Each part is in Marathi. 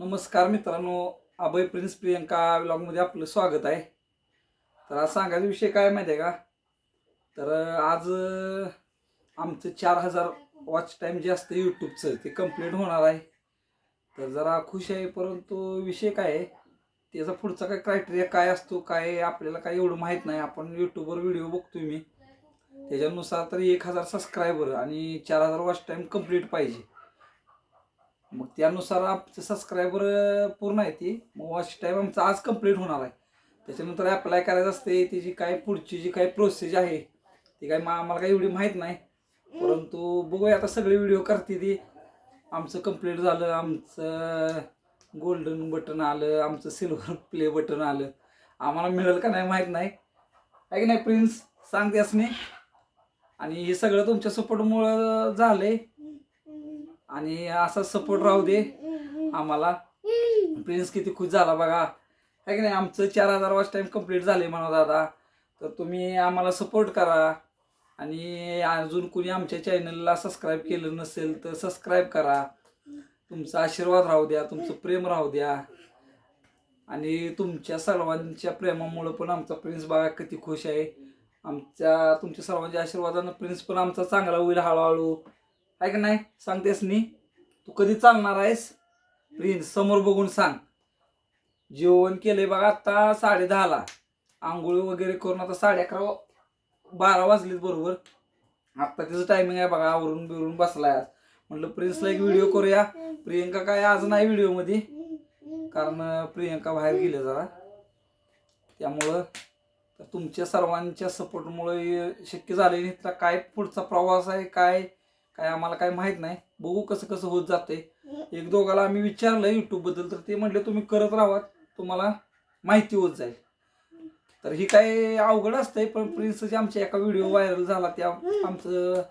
नमस्कार मित्रांनो अभय प्रिन्स प्रियंका व्लॉगमध्ये आपलं स्वागत आहे. तर आज सांगायचा विषय काय माहिती आहे का? तर आज आमचं चार हजार वॉच टाईम जे असतं यूट्यूबचं ते कंप्लीट होणार आहे. तर जरा खुश आहे परंतु विषय काय आहे? त्याचा पुढचा काय क्रायटेरिया काय असतो काय आपल्याला काय एवढं माहीत नाही. आपण यूट्यूबवर व्हिडिओ बघतोय मी. त्याच्यानुसार तर एक हजार सबस्क्रायबर आणि चार हजार वॉच टाईम कंप्लीट पाहिजे. मग त्यानुसार आमचे सबस्क्रायबर पूर्ण आहे ती. मग वॉच टाईम आमचा आज कंप्लीट होणार आहे. त्याच्यानंतर अप्लाय करायचं असते त्याची काय पुढची जी काय प्रोसेस आहे ती काय मा- आम्हाला काही एवढी माहीत नाही. परंतु बघूया आता सगळे व्हिडिओ करते ती. आमचं कंप्लीट झालं आमचं गोल्डन बटन आलं आमचं सिल्वर प्ले बटन आलं. आम्हाला मिळेल का नाही माहीत नाही. आहे की नाही प्रिन्स सांगते असणे आणि हे सगळं तुमच्या सपोर्टमुळं झालं आहे आणि असा सपोर्ट राहू दे. आम्हाला. प्रिन्स किती खुश झाला बघा. आहे की नाही? आमचं चार हजार वाज टाईम कंप्लीट झाले म्हणा दादा. तर तुम्ही आम्हाला सपोर्ट करा. आणि अजून कुणी आमच्या चॅनलला सबस्क्राईब केलं नसेल तर सबस्क्राईब करा. तुमचा आशीर्वाद राहू द्या. तुमचं प्रेम राहू द्या. आणि तुमच्या सर्वांच्या प्रेमामुळं पण आमचा प्रिन्स बघा किती खुश आहे. आमच्या तुमच्या सर्वांच्या आशीर्वादानं प्रिन्स पण आमचा चांगला होईल हळूहळू. आहे का नाही? सांगतेस नी तू कधी चालणार आहेस? प्रिन्स समोर बघून सांग. जेवण केलंय बघा आता साडे दहाला. आंघोळी वगैरे करून आता साडे अकरा बारा वाजलेत बरोबर. आत्ता त्याचं टायमिंग आहे बघा आवरून बिवरून बसलाय आज. म्हटलं प्रिन्सला एक व्हिडिओ करूया. प्रियंका काय आज नाही व्हिडिओमध्ये कारण प्रियंका बाहेर गेले जरा. त्यामुळं तर तुमच्या सर्वांच्या सपोर्टमुळे शक्य झाले नाही तर काय पुढचा प्रवास आहे काय काय आम्हाला काय माहीत नाही. बघू कसं कसं होत जाते एक दोघाला आम्ही विचारलं युट्यूबबद्दल तर ते म्हटले तुम्ही करत राहा. तुम्हाला माहिती होत जाईल. तर ही काय अवघड असतंय पण प्रिन्सचे आमच्या एका व्हिडिओ व्हायरल झाला. त्या आमचं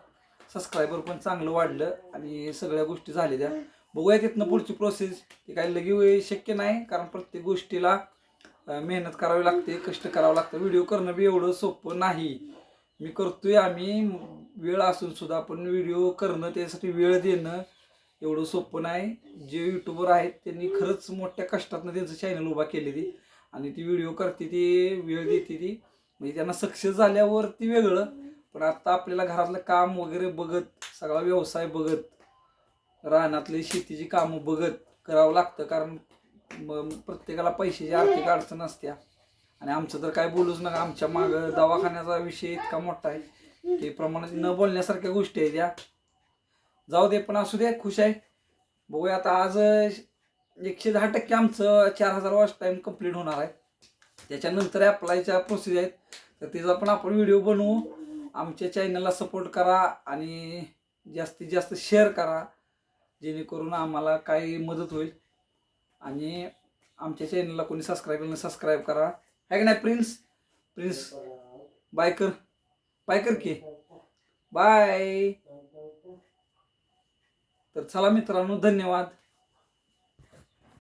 सबस्क्रायबर पण चांगलं वाढलं आणि सगळ्या गोष्टी झाल्या बघूया तिथनं पुढची प्रोसेस ती काही लगे शक्य नाही कारण प्रत्येक गोष्टीला मेहनत करावी लागते कष्ट करावं लागतं. व्हिडिओ करणं बी एवढं सोपं नाही. मी करतोय आम्ही. वेळ असून सुद्धा आपण व्हिडिओ करणं त्यासाठी वेळ देणं एवढं सोपं नाही. जे युट्यूबर आहेत त्यांनी खरंच मोठ्या कष्टातनं त्यांचं चॅनल उभा केलेली. आणि ती व्हिडिओ करते ती वेळ देते ती. म्हणजे त्यांना सक्सेस झाल्यावर ती वेगळं. पण आता आपल्याला घरातलं काम वगैरे बघत सगळा व्यवसाय बघत रानातली शेतीची कामं बघत करावं लागतं. कारण प्रत्येकाला पैशाची आर्थिक अडचण असत्या. आणि आमचं तर काय बोलूच नका. आमच्या माग दवाखान्याचा विषय इतका मोठा आहे. ते प्रमाणात न बोलण्यासारख्या गोष्टी आहेत या. जाऊ दे पण असू दे खुश आहे. बघूया आता आज एकशे दहा टक्के आमचं चार हजार वॉच टाईम कंप्लीट होणार आहे. त्याच्यानंतर अप्लायच्या प्रोसेस आहेत. तर त्याचा पण आपण व्हिडिओ बनवू. आमच्या चॅनलला सपोर्ट करा आणि जास्तीत जास्त शेअर करा. जेणेकरून आम्हाला काही मदत होईल. आणि आमच्या चॅनलला कोणी सबस्क्राईब केलं सबस्क्राईब करा. आहे की नाही प्रिन्स प्रिन्स बाय कर बाय कर की बाय तर चला मित्रांनो धन्यवाद.